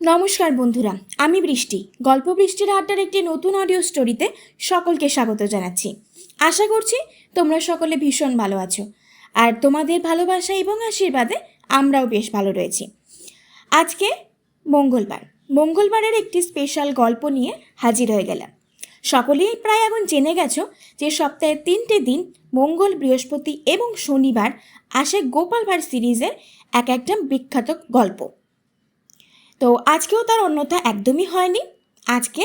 নমস্কার বন্ধুরা, আমি বৃষ্টি। গল্প বৃষ্টির আড্ডার একটি নতুন অডিও স্টোরিতে সকলকে স্বাগত জানাচ্ছি। আশা করছি তোমরা সকলে ভীষণ ভালো আছো। আর তোমাদের ভালোবাসা এবং আশীর্বাদে আমরাও বেশ ভালো রয়েছি। আজকে মঙ্গলবার। মঙ্গলবারের একটি স্পেশাল গল্প নিয়ে হাজির হয়ে গেলাম। সকলেই প্রায় এখন জেনে গেছো যে সপ্তাহে তিনটে দিন, মঙ্গল, বৃহস্পতি এবং শনিবার আসে গোপাল ভাঁড় সিরিজের এক একটা বিখ্যাত গল্প। তো আজকেও তার অন্যথা একদমই হয়নি। আজকে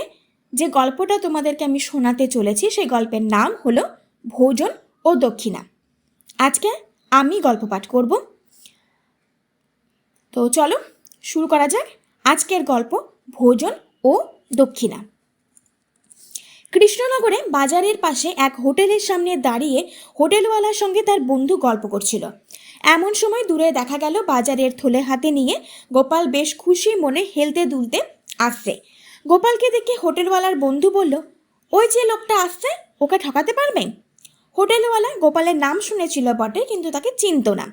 যে গল্পটা তোমাদেরকে আমি শোনাতে চলেছি, সেই গল্পের নাম হলো ভোজন ও দক্ষিণা। আজকে আমি গল্প পাঠ করব। তো চলো, শুরু করা যাক আজকের গল্প ভোজন ও দক্ষিণা। কৃষ্ণনগরে বাজারের পাশে এক হোটেলের সামনে দাঁড়িয়ে হোটেলওয়ালার সঙ্গে তার বন্ধু গল্প করছিল। এমন সময় দূরে দেখা গেল বাজারের থলে হাতে নিয়ে গোপাল বেশ খুশি মনে হেলতে দুলতে আসছে। গোপালকে দেখে হোটেলওয়ালার বন্ধু বলল, ওই যে লোকটা আসছে, ওকে ঠকাতে পারবেন? হোটেলওয়ালা গোপালের নাম শুনেছিল বটে, কিন্তু তাকে চিনত না।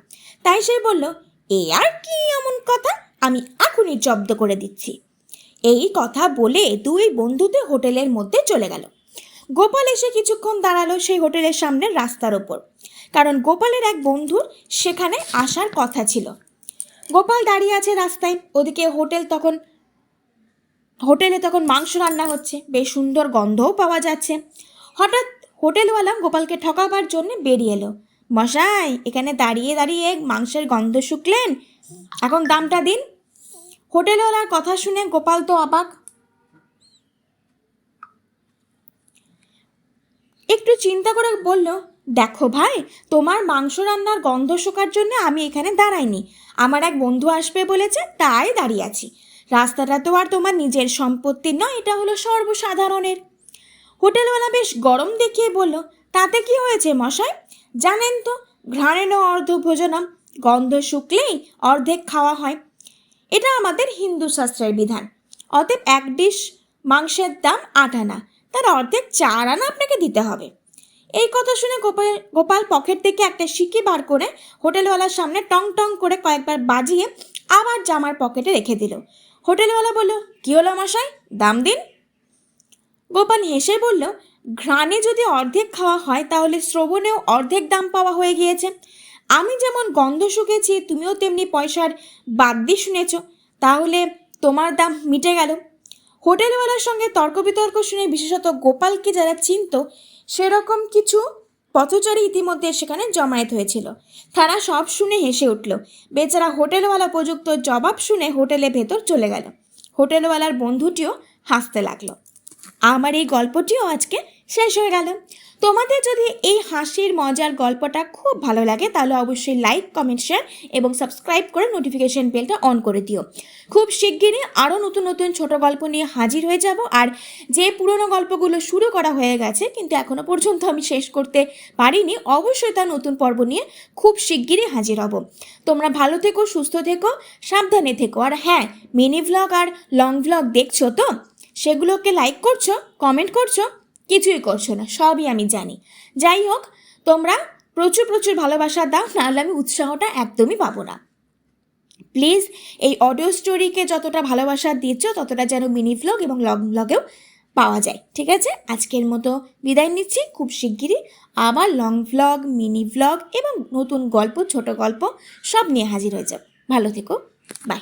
তাই সে বলল, এ আর কি এমন কথা? আমি এখনই জব্দ করে দিচ্ছি। এই কথা বলে দুই বন্ধুতে হোটেলের মধ্যে চলে গেল। গোপাল এসে কিছুক্ষণ দাঁড়াল সেই হোটেলের সামনের রাস্তার ওপর। কারণ গোপালের এক বন্ধুর সেখানে আসার কথা ছিল। গোপাল দাঁড়িয়ে আছে রাস্তায়, ওদিকে হোটেল তখন, হোটেলে তখন মাংস রান্না হচ্ছে। বেশ সুন্দর গন্ধও পাওয়া যাচ্ছে। হঠাৎ হোটেলওয়ালা গোপালকে ঠকাবার জন্য বেরিয়ে এলো। মশাই, এখানে দাঁড়িয়ে দাঁড়িয়ে মাংসের গন্ধ শুকলেন? এখন দামটা দিন। হোটেলওয়ালার কথা শুনে গোপাল তো অবাক। একটু চিন্তা করে বলল, দেখো ভাই, তোমার মাংস রান্নার গন্ধ শোকার জন্য আমি এখানে দাঁড়াইনি। আমার এক বন্ধু আসবে বলেছে, তাই দাঁড়িয়ে আছি। রাস্তাটা তো আর তোমার নিজের সম্পত্তি নয়, এটা হলো সর্বসাধারণের। হোটেলওয়ালা বেশ গরম দেখিয়ে বলল, তাতে কি হয়েছে মশাই? জানেন তো ঘ্রাণেন অর্ধ ভোজনম, গন্ধ শুকলেই অর্ধেক খাওয়া হয়। এটা আমাদের হিন্দু শাস্ত্রের বিধান। অতএব এক ডিশ মাংসের দাম আট আনা। তার অর্ধেক চার আনা আপনাকে দিতে হবে। এই কথা শুনে গোপাল গোপাল পকেট থেকে একটা সিকি বার করে হোটেলওয়ালার সামনে টং টং করে কয়েকবার বাজিয়ে আবার জামার পকেটে রেখে দিল। হোটেলওয়ালা বলল, কী হলো মশাই? দাম দিন? গোপাল হেসে বলল, ঘ্রাণে যদি অর্ধেক খাওয়া হয় তাহলে শ্রবণেও অর্ধেক দাম পাওয়া হয়ে গিয়েছে। আমি যেমন গন্ধ শুকেছি, তুমিও তেমনি পয়সার বাদ দিয়ে শুনেছ। তাহলে তোমার দাম মিটে গেল। হোটেলওয়ালার সঙ্গে তর্ক বিতর্ক শুনে বিশেষত গোপালকে যারা চিনত, সেরকম কিছু পথচারী ইতিমধ্যে সেখানে জমায়েত হয়েছিল। তারা সব শুনে হেসে উঠল। বেচারা হোটেলওয়ালা প্রযুক্ত জবাব শুনে হোটেলে ভেতর চলে গেল। হোটেলওয়ালার বন্ধুটিও হাসতে লাগল। আমার এই গল্পটিও আজকে শেষ হয়ে গেল। তোমাদের যদি এই হাসির মজার গল্পটা খুব ভালো লাগে, তাহলে অবশ্যই লাইক কমেন্ট শেয়ার এবং সাবস্ক্রাইব করে নোটিফিকেশন বেলটা অন করে দিও। খুব শিগগিরই আরও নতুন নতুন ছোট গল্প নিয়ে হাজির হয়ে যাব। আর যে পুরনো গল্পগুলো শুরু করা হয়ে গেছে, কিন্তু এখনও পর্যন্ত আমি শেষ করতে পারিনি, অবশ্যই তার নতুন পর্ব নিয়ে খুব শিগগিরই হাজির হব। তোমরা ভালো থেকো, সুস্থ থেকো, সাবধানে থেকো। আর হ্যাঁ মিনি ভ্লগ আর লং ভ্লগ দেখছ তো? সেগুলোকে লাইক করছ কমেন্ট করছ কিছুই করছ না, সবই আমি জানি। যাই হোক, তোমরা প্রচুর প্রচুর ভালোবাসা দাও, নাহলে আমি উৎসাহটা একদমই পাবো না। প্লিজ, এই অডিও স্টোরিকে যতটা ভালোবাসা দিচ্ছ, ততটা যেন মিনি ভ্লগ এবং লং ভ্লগেও পাওয়া যায়, ঠিক আছে? আজকের মতো বিদায় নিচ্ছি, খুব শিগগিরই আবার লং ভ্লগ মিনি ভ্লগ এবং নতুন গল্প, ছোট গল্প সব নিয়ে হাজির হয়ে যাব। ভালো থেকো বাই